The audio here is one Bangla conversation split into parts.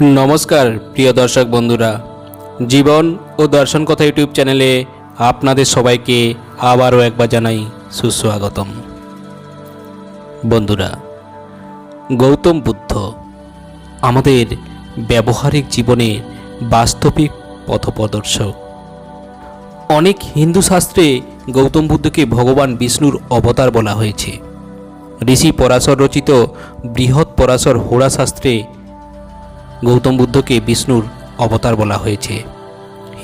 নমস্কার, প্রিয় দর্শক বন্ধুরা। জীবন ও দর্শন কথা ইউটিউব চ্যানেলে আপনাদের সবাইকে আবারও একবার জানাই সুস্বাগতম। বন্ধুরা, গৌতম বুদ্ধ আমাদের ব্যবহারিক জীবনে বাস্তবিক পথপ্রদর্শক। অনেক হিন্দু শাস্ত্রে গৌতম বুদ্ধকে ভগবান বিষ্ণুর অবতার বলা হয়েছে। ঋষি পরাশর রচিত বৃহৎ পরাশর হোড়া শাস্ত্রে গৌতম বুদ্ধকে বিষ্ণুর অবতার বলা হয়েছে।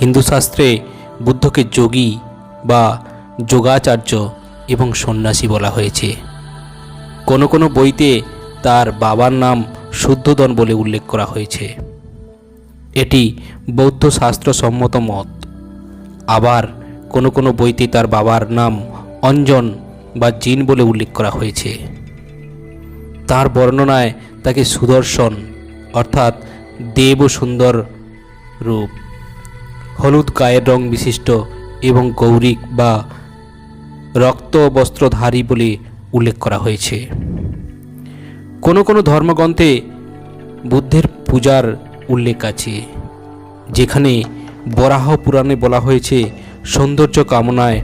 হিন্দু শাস্ত্রে বুদ্ধকে যোগী বা যোগাচার্য এবং সন্ন্যাসী বলা হয়েছে। কোনো কোনো বইতে তার বাবার নাম শুদ্ধোদন বলে উল্লেখ করা হয়েছে। এটি বৌদ্ধ শাস্ত্রসম্মত মত। আবার কোনো কোনো বইতে তার বাবার নাম অঞ্জন বা জিন বলে উল্লেখ করা হয়েছে। তার বর্ণনায় তাকে সুদর্শন অর্থাৎ দেব সুন্দর রূপ। হলুদ গায়ের রং বিশিষ্ট এবং গৌরিক বা রক্ত বস্ত্রধারী বলে উল্লেখ করা হয়েছে। কোনো কোনো ধর্মগ্রন্থে বুদ্ধের পূজার উল্লেখ আছে, যেখানে বরাহ পুরাণে বলা হয়েছে, সৌন্দর্য কামনায়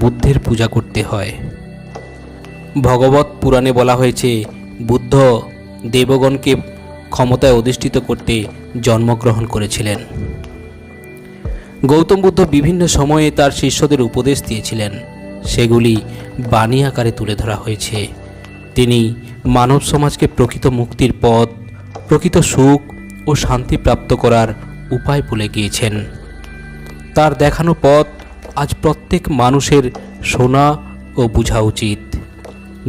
বুদ্ধের পূজা করতে হয়। ভগবত পুরাণে বলা হয়েছে, বুদ্ধ দেবগণকে ক্ষমতায় অধিষ্ঠিত করতে জন্মগ্রহণ করেছিলেন। গৌতম বুদ্ধ বিভিন্ন সময়ে তার শিষ্যদের উপদেশ দিয়েছিলেন। সেগুলি বাণী আকারে তুলে ধরা হয়েছে। তিনি মানব সমাজকে প্রকৃত মুক্তির পথ, প্রকৃত সুখ ও শান্তি প্রাপ্ত করার উপায় বলে গিয়েছেন। তার দেখানো পথ আজ প্রত্যেক মানুষের শোনা ও বোঝা উচিত।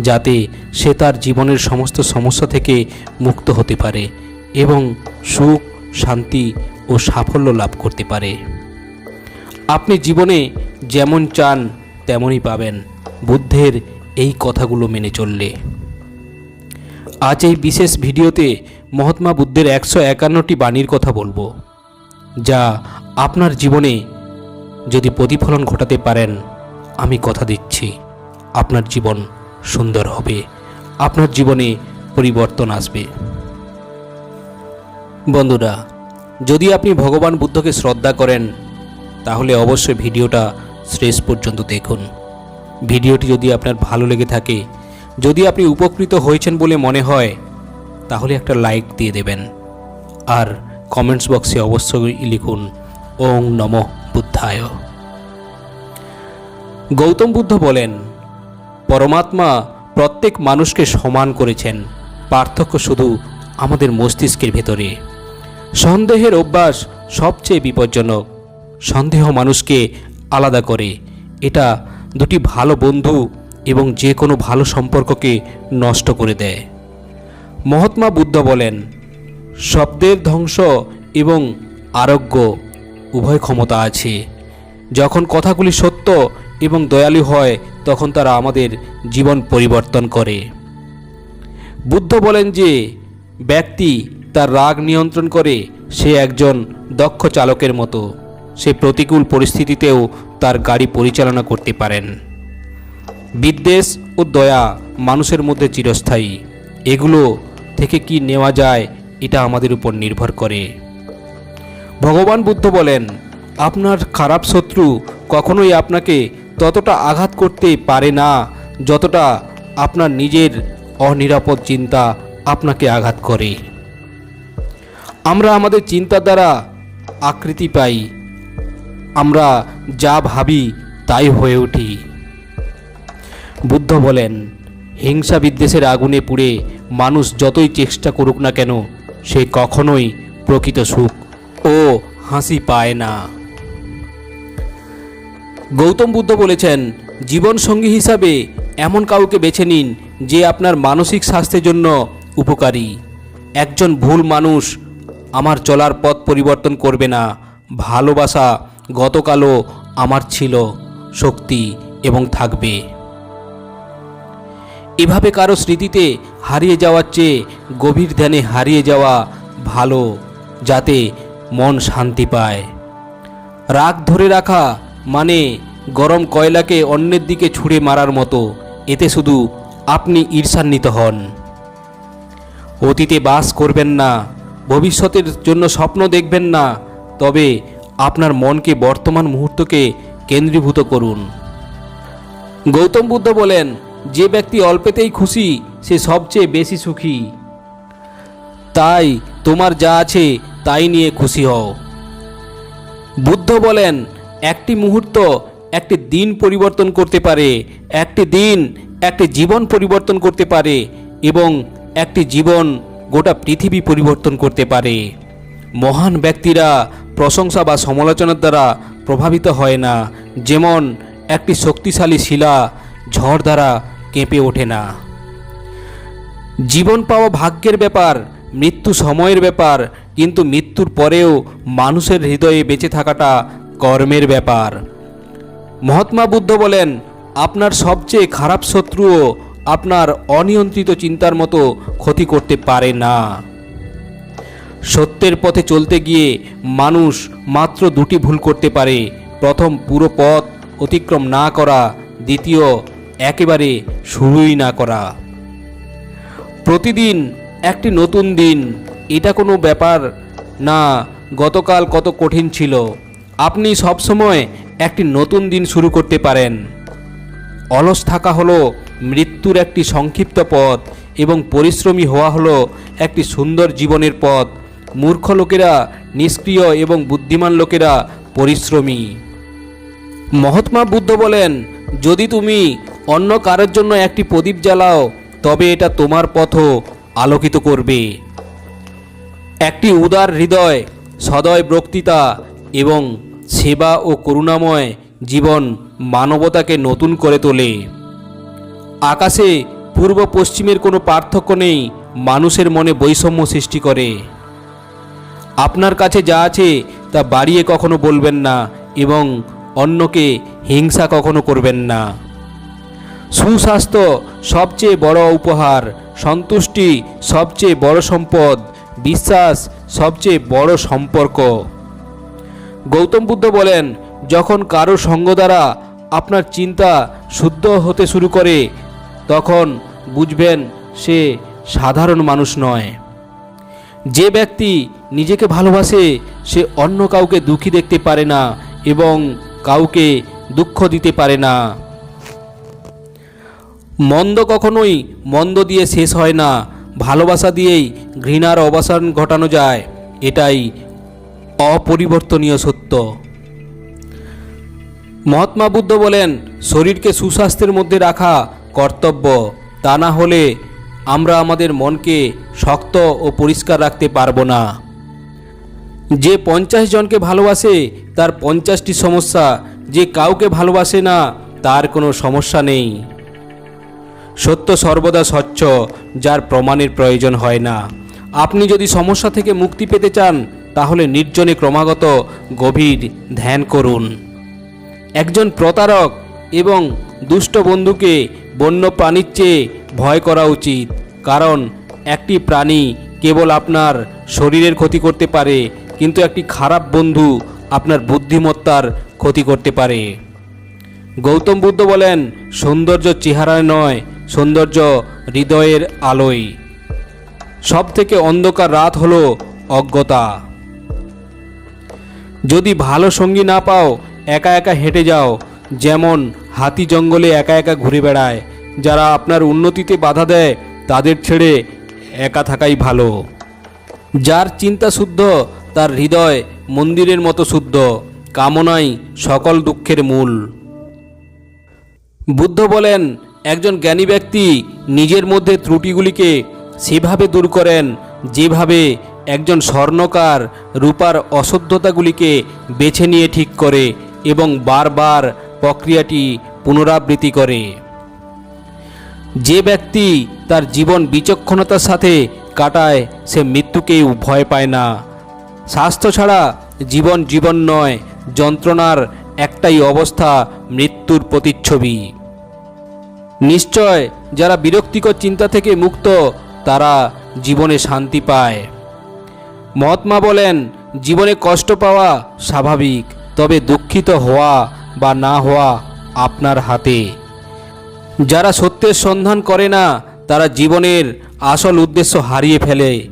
যাতে সে তার জীবনের সমস্ত সমস্যা থেকে মুক্ত হতে পারে এবং সুখ, শান্তি ও সাফল্য লাভ করতে পারে। আপনি জীবনে যেমন চান, তেমনই পাবেন বুদ্ধের এই কথাগুলো মেনে চললে। আজ এই বিশেষ ভিডিওতে মহাত্মা বুদ্ধের একশো একান্নটি বাণীর কথা বলব, যা আপনার জীবনে যদি প্রতিফলন ঘটাতে পারেন, আমি কথা দিচ্ছি, আপনার জীবন সুন্দর হবে। আপনার জীবনে পরিবর্তন আসবে। বন্ধুরা, যদি আপনি ভগবান বুদ্ধকে শ্রদ্ধা করেন, তাহলে অবশ্যই ভিডিওটা শেষ পর্যন্ত দেখুন। ভিডিওটি যদি আপনার ভালো লেগে থাকে, যদি আপনি উপকৃত হয়েছেন বলে মনে হয়, তাহলে একটা লাইক দিয়ে দেবেন। আর কমেন্টস বক্সে অবশ্যই লিখুন, ওং নম বুদ্ধায়। গৌতম বুদ্ধ বলেন পরমাত্মা প্রত্যেক মানুষকে সমান করেছেন। পার্থক্য শুধু আমাদের মস্তিষ্কের ভেতরে। সন্দেহের অভ্যাস সবচেয়ে বিপজ্জনক। সন্দেহ মানুষকে আলাদা করে। এটা দুটি ভালো বন্ধু এবং যে কোনো ভালো সম্পর্ককে নষ্ট করে দেয়। মহাত্মা বুদ্ধ বলেন, শব্দের ধ্বংস এবং আরোগ্য উভয় ক্ষমতা আছে। যখন কথাগুলি সত্য এবং দয়ালু হয়, তখন তারা আমাদের জীবন পরিবর্তন করে। বুদ্ধ বলেন যে, ব্যক্তি তার রাগ নিয়ন্ত্রণ করে, সে একজন দক্ষ চালকের মতো। সে প্রতিকূল পরিস্থিতিতেও তার গাড়ি পরিচালনা করতে পারেন। বিদ্বেষ ও দয়া মানুষের মধ্যে চিরস্থায়ী। এগুলো থেকে কি নেওয়া যায়, এটা আমাদের উপর নির্ভর করে। ভগবান বুদ্ধ বলেন, আপনার খারাপ শত্রু কখনোই আপনাকে ততটা আঘাত করতে পারে না যতটা আপনার নিজের অনিরাপদ চিন্তা আপনাকে আঘাত করে। আমরা আমাদের চিন্তার দ্বারা আকৃতি পাই। আমরা যা ভাবি তাই হয়ে উঠি। বুদ্ধ বলেন, হিংসা বিদ্বেষের আগুনে পুড়ে মানুষ যতই চেষ্টা করুক না কেন, সে কখনোই প্রকৃত সুখ ও হাসি পায় না। গৌতম বুদ্ধ বলেছেন জীবনসঙ্গী হিসাবে এমন কাউকে বেছে নিন যে আপনার মানসিক স্বাস্থ্যের জন্য উপকারী। একজন ভুল মানুষ আমার চলার পথ পরিবর্তন করবে না। ভালোবাসা গতকালও আমার ছিল, শক্তি এবং থাকবে। এভাবে কারও স্মৃতিতে হারিয়ে যাওয়ার চেয়ে গভীর ধ্যানে হারিয়ে যাওয়া ভালো, যাতে মন শান্তি পায়। রাগ ধরে রাখা মানে গরম কয়লাকে অন্যের দিকে ছুঁড়ে মারার মতো, এতে শুধু আপনি ঈর্ষান্বিত হন। অতীতে বাস করবেন না, ভবিষ্যতের জন্য স্বপ্ন দেখবেন না, তবে আপনার মনকে বর্তমান মুহূর্তকে কেন্দ্রীভূত করুন। গৌতম বুদ্ধ বলেন, যে ব্যক্তি অল্পেতেই খুশি, সে সবচেয়ে বেশি সুখী। তাই তোমার যা আছে, তাই নিয়ে খুশি হও। বুদ্ধ বলেন একটি মুহূর্ত, একটি দিন পরিবর্তন করতে পারে। একটি দিন, একটি জীবন পরিবর্তন করতে পারে এবং একটি জীবন গোটা পৃথিবী পরিবর্তন করতে পারে। মহান ব্যক্তিরা প্রশংসা বা সমালোচনার দ্বারা প্রভাবিত হয় না, যেমন একটি শক্তিশালী শিলা ঝড় দ্বারা কেঁপে ওঠে না। জীবন পাওয়া ভাগ্যের ব্যাপার, মৃত্যু সময়ের ব্যাপার, কিন্তু মৃত্যুর পরেও মানুষের হৃদয়ে বেঁচে থাকাটা কর্মের ব্যাপার। মহাত্মা বুদ্ধ বলেন, আপনার সবচেয়ে খারাপ শত্রুও আপনার অনিয়ন্ত্রিত চিন্তার মতো ক্ষতি করতে পারে না। সত্যের পথে চলতে গিয়ে মানুষ মাত্র দুটি ভুল করতে পারে। প্রথম পুরো পথ অতিক্রম না করা, দ্বিতীয় একেবারে শুরুই না করা। প্রতিদিন একটি নতুন দিন, এটা কোনো ব্যাপার না, গতকাল কত কঠিন ছিল। আপনি সবসময় একটি নতুন দিন শুরু করতে পারেন। অলস থাকা হলো মৃত্যুর একটি সংক্ষিপ্ত পথ এবং পরিশ্রমী হওয়া হলো একটি সুন্দর জীবনের পথ। মূর্খ লোকেরা, নিষ্ক্রিয় এবং বুদ্ধিমান লোকেরা পরিশ্রমী। মহাত্মা বুদ্ধ বলেন, যদি তুমি অন্য কারোর জন্য একটি প্রদীপ জ্বালাও, তবে এটা তোমার পথও আলোকিত করবে। একটি উদার হৃদয়, সদয় বক্তৃতা এবং সেবা ও করুণাময় জীবন মানবতাকে নতুন করে তোলে। আকাশে পূর্ব পশ্চিমের কোনো পার্থক্য নেই, মানুষের মনে বৈষম্য সৃষ্টি করে। আপনার কাছে যা আছে তা বাড়িয়ে কখনো বলবেন না এবং অন্যকে হিংসা কখনো করবেন না। সুস্বাস্থ্য সবচেয়ে বড় উপহার, সন্তুষ্টি সবচেয়ে বড় সম্পদ, বিশ্বাস সবচেয়ে বড় সম্পর্ক। গৌতম বুদ্ধ বলেন, যখন কারও সঙ্গ দ্বারা আপনার চিন্তা শুদ্ধ হতে শুরু করে, তখন বুঝবেন সে সাধারণ মানুষ নয়। যে ব্যক্তি নিজেকে ভালোবাসে, সে অন্য কাউকে দুঃখী দেখতে পারে না এবং কাউকে দুঃখ দিতে পারে না। মন্দ কখনোই মন্দ দিয়ে শেষ হয় না, ভালোবাসা দিয়েই ঘৃণার অবসান ঘটানো যায়, এটাই অপরিবর্তনীয় সত্য। মহাত্মা বুদ্ধ বলেন, শরীরকে সুস্বাস্থ্যের মধ্যে রাখা কর্তব্য। তা না হলে আমরা আমাদের মনকে শক্ত ও পরিষ্কার রাখতে পারব না। যে পঞ্চাশ জনকে ভালোবাসে, তার পঞ্চাশটি সমস্যা। যে কাউকে ভালোবাসে না, তার কোনো সমস্যা নেই। সত্য সর্বদা স্বচ্ছ, যার প্রমাণের প্রয়োজন হয় না। আপনি যদি সমস্যা থেকে মুক্তি পেতে চান তাহলে নির্জনে ক্রমাগত গভীর ধ্যান করুন। একজন প্রতারক এবং দুষ্ট বন্ধুকে বন্য প্রাণীর চেয়ে ভয় করা উচিত, কারণ একটি প্রাণী কেবল আপনার শরীরের ক্ষতি করতে পারে, কিন্তু একটি খারাপ বন্ধু আপনার বুদ্ধিমত্তার ক্ষতি করতে পারে। গৌতম বুদ্ধ বলেন, সৌন্দর্য চেহারায় নয়, সৌন্দর্য হৃদয়ের আলোয়। সব থেকে অন্ধকার রাত হলো অজ্ঞতা। যদি ভালো সঙ্গী না পাও, একা একা হেঁটে যাও। যেমন হাতি জঙ্গলে একা একা ঘুরে বেড়ায়। যারা আপনার উন্নতিতে বাধা দেয়, তাদের ছেড়ে একা থাকাই ভালো। যার চিন্তা শুদ্ধ, তার হৃদয় মন্দিরের মতো শুদ্ধ। কামনাই সকল দুঃখের মূল। বুদ্ধ বলেন, একজন জ্ঞানী ব্যক্তি নিজের মধ্যে ত্রুটিগুলিকে সেভাবে দূর করেন, যেভাবে একজন স্বর্ণকার রূপার অশুদ্ধতাগুলিকে বেছে নিয়ে ঠিক করে এবং বারবার প্রক্রিয়াটি পুনরাবৃত্তি করে। যে ব্যক্তি তার জীবন বিচক্ষণতার সাথে কাটায়, সে মৃত্যুকেও ভয় পায় না। স্বাস্থ্য ছাড়া জীবন জীবন নয়, যন্ত্রণার একটাই অবস্থা মৃত্যুর প্রতিচ্ছবি। নিশ্চয় যারা বিরক্তিকর চিন্তা থেকে মুক্ত, তারা জীবনে শান্তি পায়। মহাত্মা বলেন, জীবনে কষ্ট পাওয়া স্বাভাবিক, তবে দুঃখিত হওয়া বা না হওয়া আপনার হাতে। যারা সত্যের সন্ধান করে না, তারা জীবনের আসল উদ্দেশ্য হারিয়ে ফেলে।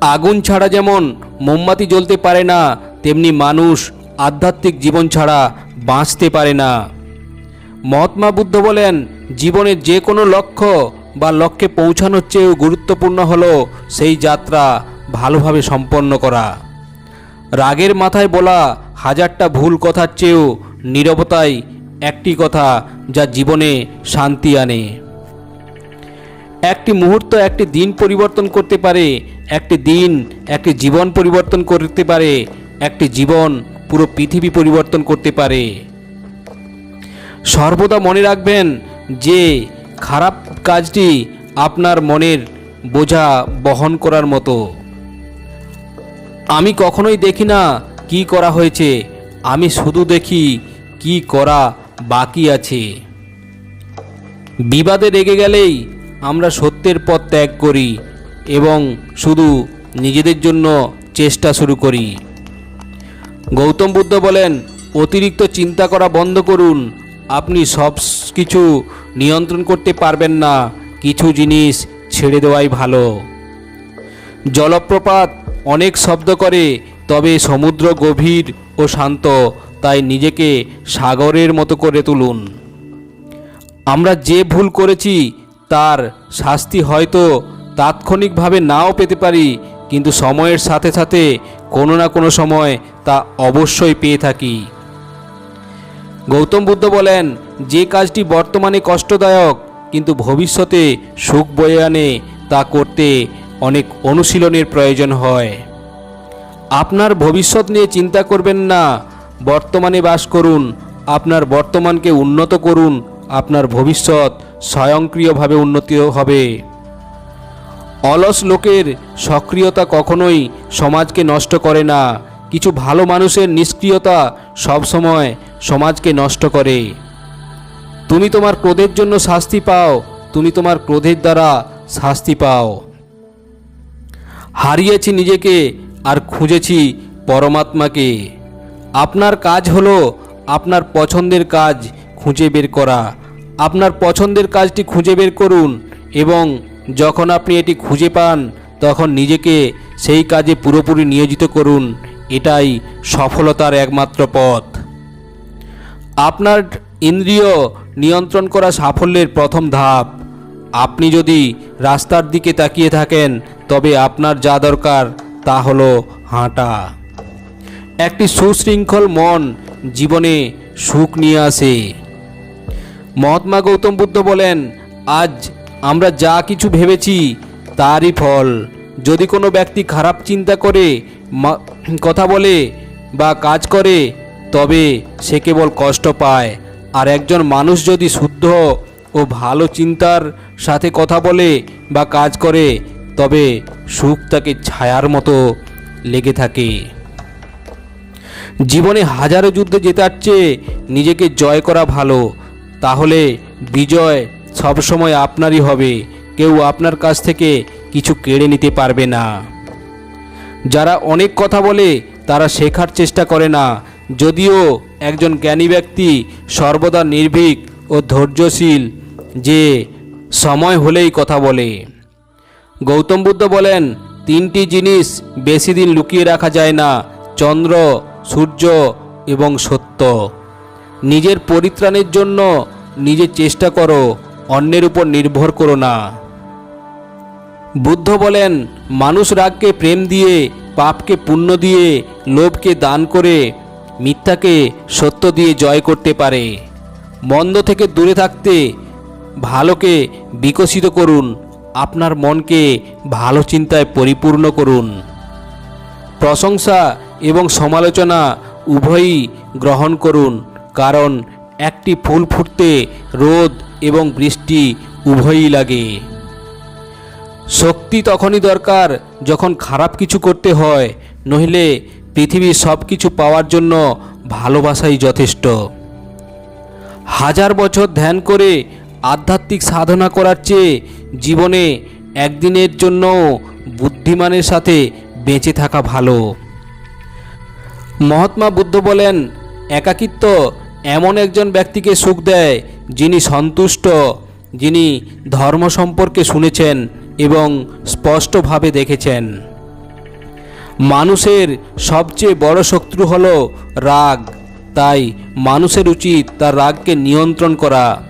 আগুন ছাড়া যেমন মোমবাতি জ্বলতে পারে না, তেমনি মানুষ আধ্যাত্মিক জীবন ছাড়া বাঁচতে পারে না। মহাত্মা বুদ্ধ বলেন জীবনের যে কোনো লক্ষ্য বা লক্ষ্যে পৌঁছানোর চেয়েও গুরুত্বপূর্ণ হলো সেই যাত্রা ভালোভাবে সম্পন্ন করা। রাগের মাথায় বলা হাজারটা ভুল কথার চেয়েও নীরবতাই একটি কথা যা জীবনে শান্তি আনে। একটি মুহূর্ত একটি দিন পরিবর্তন করতে পারে, একটি দিন একটি জীবন পরিবর্তন করতে পারে, একটি জীবন পুরো পৃথিবী পরিবর্তন করতে পারে। সর্বদা মনে রাখবেন যে খারাপ কাজটি আপনার মনের বোঝা বহন করার মতো। আমি কখনোই দেখি না কি করা হয়েছে। আমি শুধু দেখি কি করা বাকি আছে। বিবাদে রেগে গেলেই আমরা সত্যের পথ ত্যাগ করি এবং শুধু নিজেদের জন্য চেষ্টা শুরু করি। গৌতম বুদ্ধ বলেন, অতিরিক্ত চিন্তা করা বন্ধ করুন। আপনি সব কিছু নিয়ন্ত্রণ করতে পারবেন না। কিছু জিনিস ছেড়ে দেওয়াই ভালো। জলপ্রপাত অনেক শব্দ করে, তবে সমুদ্র গভীর ও শান্ত, তাই নিজেকে সাগরের মতো করে তুলুন। আমরা যে ভুল করেছি, তার শাস্তি হয়তো তাৎক্ষণিকভাবে নাও পেতে পারি, কিন্তু সময়ের সাথে সাথে কোনো না কোনো সময় তা অবশ্যই পেয়ে থাকি। গৌতম বুদ্ধ বলেন, যে কাজটি বর্তমানে কষ্টদায়ক, কিন্তু ভবিষ্যতে সুখ বয়ে আনে, তা করতে অনেক অনুশীলনের প্রয়োজন হয়। আপনার ভবিষ্যৎ নিয়ে চিন্তা করবেন না। বর্তমানে বাস করুন। আপনার বর্তমানকে উন্নত করুন। আপনার ভবিষ্যৎ স্বয়ংক্রিয়ভাবে উন্নতি হবে। অলস লোকের সক্রিয়তা কখনোই সমাজকে নষ্ট করে না। কিছু ভালো মানুষের নিষ্ক্রিয়তা সবসময় সমাজকে নষ্ট করে। তুমি তোমার ক্রোধের জন্য শাস্তি পাও। তুমি তোমার ক্রোধের দ্বারা শাস্তি পাও। হারিয়েছি নিজেকে আর খুঁজেছি পরমাত্মাকে। আপনার কাজ হলো আপনার পছন্দের কাজ খুঁজে বের করা। আপনার পছন্দের কাজটি খুঁজে বের করুন এবং যখন আপনি এটি খুঁজে পান, তখন নিজেকে সেই কাজে পুরোপুরি নিয়োজিত করুন। এটাই সফলতার একমাত্র পথ। আপনার ইন্দ্রিয় নিয়ন্ত্রণ করা সাফল্যের প্রথম ধাপ। আপনি যদি রাস্তার দিকে তাকিয়ে থাকেন তবে আপনার যা দরকার তা হলো হাঁটা। একটি সুশৃঙ্খল মন জীবনে সুখ নিয়ে আসে। মহাত্মা গৌতম বুদ্ধ বলেন, আজ আমরা যা কিছু ভেবেছি তারই ফল। যদি কোনো ব্যক্তি খারাপ চিন্তা করে কথা বলে বা কাজ করে, তবে সে কেবল কষ্ট পায়। আর একজন মানুষ যদি শুদ্ধ ও ভালো চিন্তার সাথে কথা বলে বা কাজ করে তবে সুখ তাকে ছায়ার মতো লেগে থাকে। জীবনে হাজারো যুদ্ধে জেতার চেয়ে নিজেকে জয় করা ভালো, তাহলে বিজয় সবসময় আপনারই হবে, কেউ আপনার কাছ থেকে কিছু কেড়ে নিতে পারবে না। যারা অনেক কথা বলে, তারা শেখার চেষ্টা করে না, যদিও একজন জ্ঞানী ব্যক্তি সর্বদা নির্ভীক ও ধৈর্যশীল যে সময় হলেই কথা বলে। গৌতম বুদ্ধ বলেন, তিনটি জিনিস বেশি দিন লুকিয়ে রাখা যায় না, চন্দ্র, সূর্য এবং সত্য। নিজের পরিত্রাণের জন্য নিজে চেষ্টা করো, অন্যের উপর নির্ভর করো না। বুদ্ধ বলেন, মানুষ রাগকে প্রেম দিয়ে, পাপকে পুণ্য দিয়ে, লোভকে দান করে, মিথ্যাকে সত্য দিয়ে জয় করতে পারে। মন্দ থেকে দূরে থাকতে ভালোকে বিকশিত করুন আপনার মনকে ভালো চিন্তায় পরিপূর্ণ করুন। প্রশংসা এবং সমালোচনা উভয়ই গ্রহণ করুন, কারণ একটি ফুল ফুটতে রোদ এবং বৃষ্টি উভয়ই লাগে। শক্তি তখনই দরকার যখন খারাপ কিছু করতে হয়, নইলে পৃথিবীর সব কিছু পাওয়ার জন্য ভালোবাসাই যথেষ্ট। হাজার বছর ধ্যান করে আধ্যাত্মিক সাধনা করার চেয়ে জীবনে একদিনের জন্য বুদ্ধিমানের সাথে বেঁচে থাকা ভালো। মহাত্মা বুদ্ধ বলেন, একাকিত্ব এমন একজন ব্যক্তিকে সুখ দেয় যিনি সন্তুষ্ট, যিনি ধর্ম সম্পর্কে শুনেছেন এবং স্পষ্টভাবে দেখেছেন। মানুষের সবচেয়ে বড় শত্রু হলো রাগ, তাই মানুষের উচিত তার রাগকে নিয়ন্ত্রণ করা।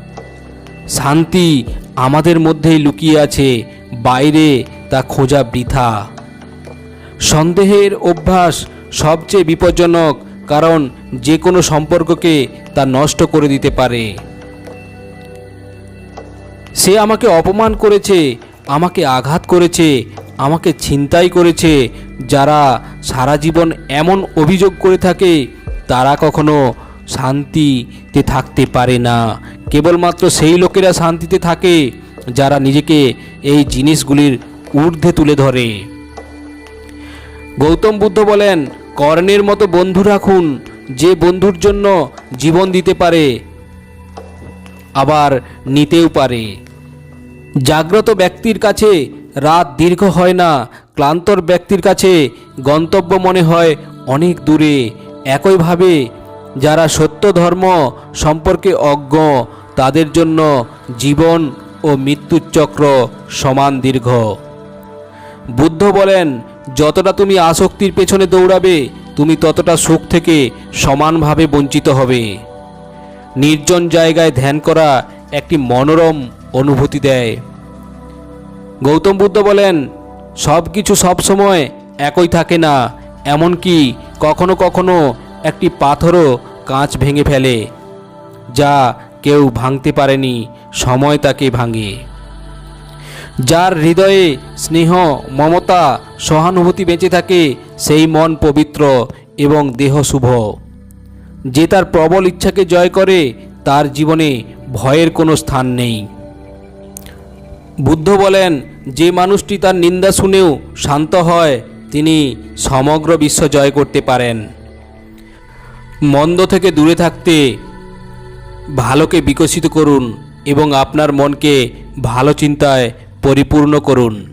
শান্তি আমাদের মধ্যেই লুকিয়ে আছে, বাইরে তা খোঁজা বৃথা। সন্দেহের অভ্যাস সবচেয়ে বিপজ্জনক, কারণ যে কোনো সম্পর্ককে তা নষ্ট করে দিতে পারে। সে আমাকে অপমান করেছে, আমাকে আঘাত করেছে, আমাকে ছিনতাই করেছে। যারা সারা জীবন এমন অভিযোগ করে থাকে, তারা কখনো শান্তিতে থাকতে পারে না। কেবলমাত্র সেই লোকেরা শান্তিতে থাকে যারা নিজেকে এই জিনিসগুলির ঊর্ধ্বে তুলে ধরে। গৌতম বুদ্ধ বলেন, কর্ণের মতো বন্ধু রাখুন, যে বন্ধুর জন্য জীবন দিতে পারে, আবার নিতেও পারে। জাগ্রত ব্যক্তির কাছে রাত দীর্ঘ হয় না, ক্লান্তর ব্যক্তির কাছে গন্তব্য মনে হয় অনেক দূরে। একইভাবে যারা সত্য ধর্ম সম্পর্কে অজ্ঞ, তাদের জন্য জীবন ও মৃত্যুর চক্র সমান দীর্ঘ। বুদ্ধ বলেন, যতটা তুমি আসক্তির পেছনে দৌড়াবে, তুমি ততটা সুখ থেকে সমানভাবে বঞ্চিত হবে। নির্জন জায়গায় ধ্যান করা একটি মনোরম অনুভূতি দেয়। গৌতম বুদ্ধ বলেন সব কিছু সবসময় একই থাকে না, এমনকি কখনো কখনো একটি পাথরও কাঁচ ভেঙে ফেলে, যা কেউ ভাঙতে পারেনি, সময় তাকে ভাঙে। যার হৃদয়ে স্নেহ, মমতা, সহানুভূতি বেঁচে থাকে, সেই মন পবিত্র এবং দেহ শুভ। যে তার প্রবল ইচ্ছাকে জয় করে, তার জীবনে ভয়ের কোনো স্থান নেই। বুদ্ধ বলেন, যে মানুষটি তার নিন্দা শুনেও শান্ত হয়, তিনি সমগ্র বিশ্ব জয় করতে পারেন। মন্দ থেকে দূরে থাকতে ভালোকে বিকশিত করুন এবং আপনার মনকে ভালো চিন্তায় পরিপূর্ণ করুন।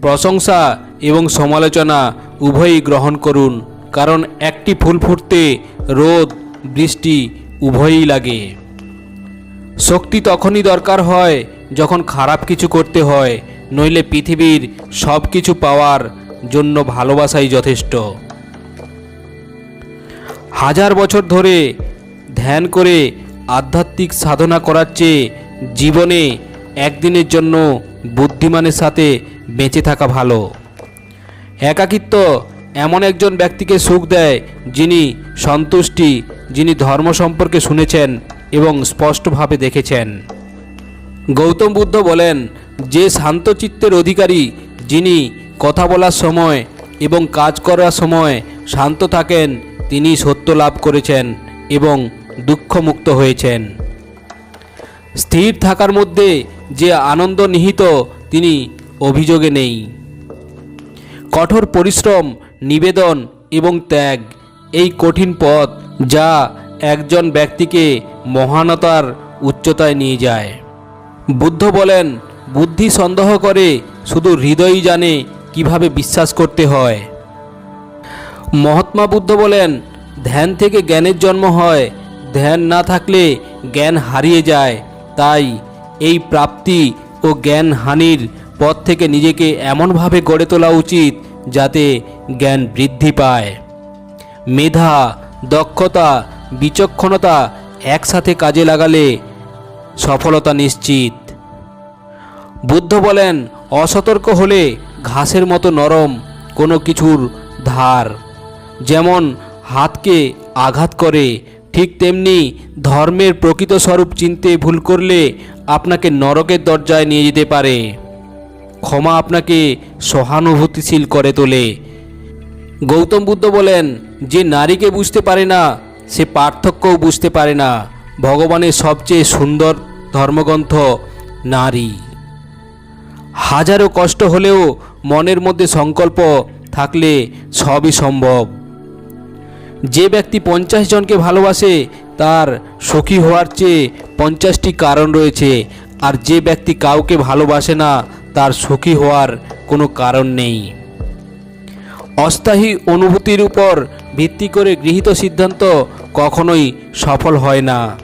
প্রশংসা এবং সমালোচনা উভয়ই গ্রহণ করুন, কারণ একটি ফুল ফুটতে রোদ, বৃষ্টি উভয়ই লাগে। শক্তি তখনই দরকার হয় যখন খারাপ কিছু করতে হয়, নইলে পৃথিবীর সব কিছু পাওয়ার জন্য ভালোবাসাই যথেষ্ট। হাজার বছর ধরে ধ্যান করে আধ্যাত্মিক সাধনা করার চেয়ে জীবনে একদিনের জন্য বুদ্ধিমানের সাথে বেঁচে থাকা ভালো। একাকিত্ব এমন একজন ব্যক্তিকে সুখ দেয় যিনি সন্তুষ্টি, যিনি ধর্ম সম্পর্কে শুনেছেন এবং স্পষ্টভাবে দেখেছেন। গৌতম বুদ্ধ বলেন, যে শান্ত চিত্তের অধিকারী যিনি কথা বলার সময় এবং কাজ করার সময় শান্ত থাকেন তিনি সত্য লাভ করেছেন এবং দুঃখমুক্ত হয়েছেন। স্থির থাকার মধ্যে যে আনন্দ নিহিত, তিনি অভিযোগে নেই। কঠোর পরিশ্রম, নিবেদন এবং ত্যাগ এই কঠিন পথ যা একজন ব্যক্তিকে মহানতার উচ্চতায় নিয়ে যায়। বুদ্ধ বলেন, বুদ্ধি সন্দেহ করে শুধু হৃদয়ই জানে কীভাবে বিশ্বাস করতে হয়। মহাত্মা বুদ্ধ বলেন, ধ্যান থেকে জ্ঞানের জন্ম হয়। ধ্যান না থাকলে জ্ঞান হারিয়ে যায়। তাই এই প্রাপ্তি ও জ্ঞান হানির পথ থেকে নিজেকে এমনভাবে গড়ে তোলা উচিত যাতে জ্ঞান বৃদ্ধি পায়। মেধা, দক্ষতা, বিচক্ষণতা একসাথে কাজে লাগালে সফলতা নিশ্চিত। বুদ্ধ বলেন, অসতর্ক হলে ঘাসের মতো নরম কোনো কিছুর ধার যেমন হাতকে আঘাত করে, ঠিক তেমনি ধর্মের প্রকৃত স্বরূপ চিনতে ভুল করলে আপনাকে নরকের দরজায় নিয়ে যেতে পারে। ক্ষমা আপনাকে সহানুভূতিশীল করে তোলে। গৌতম বুদ্ধ বলেন, যে নারীকে বুঝতে পারে না, সে পার্থক্যও বুঝতে পারে না। ভগবানের সবচেয়ে সুন্দর ধর্মগ্রন্থ নারী। হাজারো কষ্ট হলেও মনের মধ্যে সংকল্প থাকলে সবই সম্ভব। যে ব্যক্তি পঞ্চাশ জনকে ভালোবাসে, তার সুখী হওয়ার চেয়ে পঞ্চাশটি কারণ রয়েছে। আর যে ব্যক্তি কাউকে ভালোবাসে না, তার সুখী হওয়ার কোনো কারণ নেই। অস্থায়ী অনুভূতির উপর ভিত্তি করে গৃহীত সিদ্ধান্ত কখনোই সফল হয় না।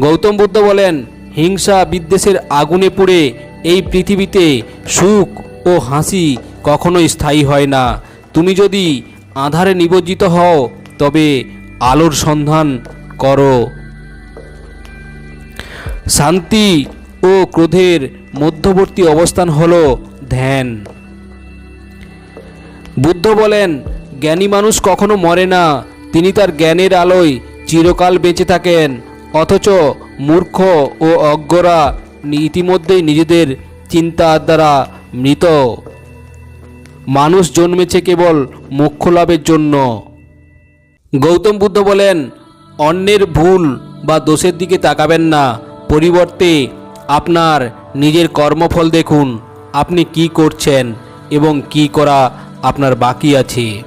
গৌতম বুদ্ধ বলেন, হিংসা বিদ্বেষের আগুনে পুড়ে এই পৃথিবীতে সুখ ও হাসি কখনোই স্থায়ী হয় না। তুমি যদি আধারে নিবজ্জিত হও, তবে আলোর সন্ধান করো। শান্তি ও ক্রোধের মধ্যবর্তী অবস্থান হল ধ্যান। বুদ্ধ বলেন, জ্ঞানী মানুষ কখনো মরে না, তিনি তার জ্ঞানের আলোয় চিরকাল বেঁচে থাকেন, অথচ মূর্খ ও অজ্ঞরা ইতিমধ্যেই নিজেদের চিন্তার দ্বারা মৃত। মানুষ জন্মেছে কেবল মোক্ষ লাভের জন্য। গৌতম বুদ্ধ বলেন, অন্যের ভুল বা দোষের দিকে তাকাবেন না। পরিবর্তে আপনার নিজের কর্মফল দেখুন, আপনি কি করছেন এবং কি করা আপনার বাকি আছে।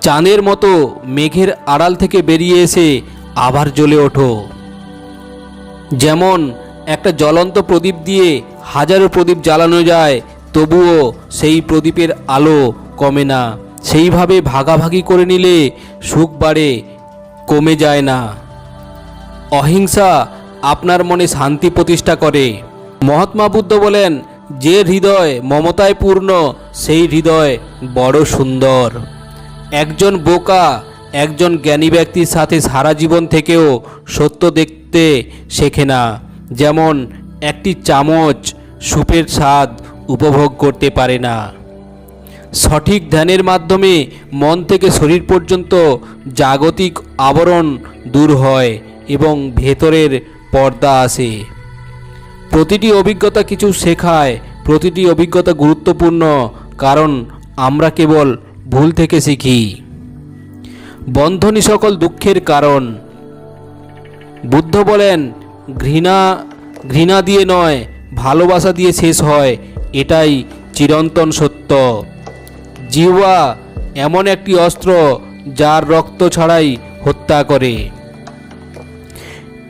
চাঁদের মতো মেঘের আড়াল থেকে বেরিয়ে এসে আবার জ্বলে ওঠো। যেমন একটা জ্বলন্ত প্রদীপ দিয়ে হাজারো প্রদীপ জ্বালানো যায়, তবুও সেই প্রদীপের আলো কমে না। সেইভাবে ভাগাভাগি করে নিলে সুখ বাড়ে, কমে যায় না। অহিংসা আপনার মনে শান্তি প্রতিষ্ঠা করে। মহাত্মা বুদ্ধ বলেন, যে হৃদয় মমতায় পূর্ণ, সেই হৃদয় বড় সুন্দর। একজন বোকা, একজন জ্ঞানী ব্যক্তির সাথে সারা জীবন থেকেও সত্য দেখতে শেখে না। যেমন একটি চামচ সুপের স্বাদ উপভোগ করতে পারে না। সঠিক ধ্যানের মাধ্যমে মন থেকে শরীর পর্যন্ত জাগতিক আবরণ দূর হয় এবং ভেতরের পর্দা আসে। প্রতিটি অভিজ্ঞতা কিছু শেখায়, প্রতিটি অভিজ্ঞতা গুরুত্বপূর্ণ, কারণ আমরা কেবল ভুল থেকে শিখি। বন্ধনই সকল দুঃখের কারণ। বুদ্ধ বলেন, ঘৃণা ঘৃণা দিয়ে নয়, ভালোবাসা দিয়ে শেষ হয়, এটাই চিরন্তন সত্য। জিহ্বা এমন একটি অস্ত্র যার রক্ত ছাড়াই হত্যা করে।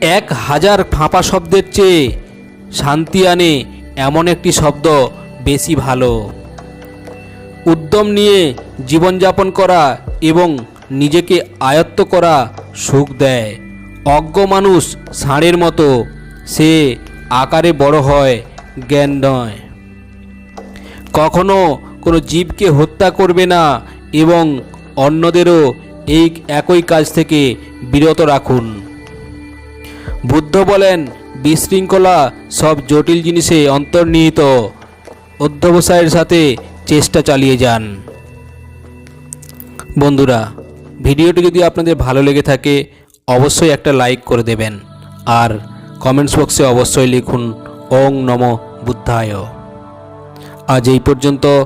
এক হাজার ফাঁপা শব্দের চেয়ে শান্তি আনে এমন একটি শব্দ বেশি ভালো। উদ্যম নিয়ে জীবনযাপন করা এবং নিজেকে আয়ত্ত করা সুখ দেয়। অজ্ঞ মানুষ ষাঁড়ের মতো, সে আকারে বড় হয়, জ্ঞান নয়। কখনো কোনো জীবকে হত্যা করবে না এবং অন্যদেরও এই একই কাজ থেকে বিরত রাখুন। বুদ্ধ বলেন, বিশৃঙ্খলা সব জটিল জিনিসে অন্তর্নিহিত। অধ্যবসায়ের সাথে চেষ্টা চালিয়ে যান। বন্ধুরা, ভিডিওটি যদি আপনাদের ভালো লেগে থাকে, অবশ্যই একটা লাইক করে দেবেন। আর কমেন্টস বক্সে অবশ্যই লিখুন, ওং নম বুদ্ধায়। আজ এই পর্যন্ত।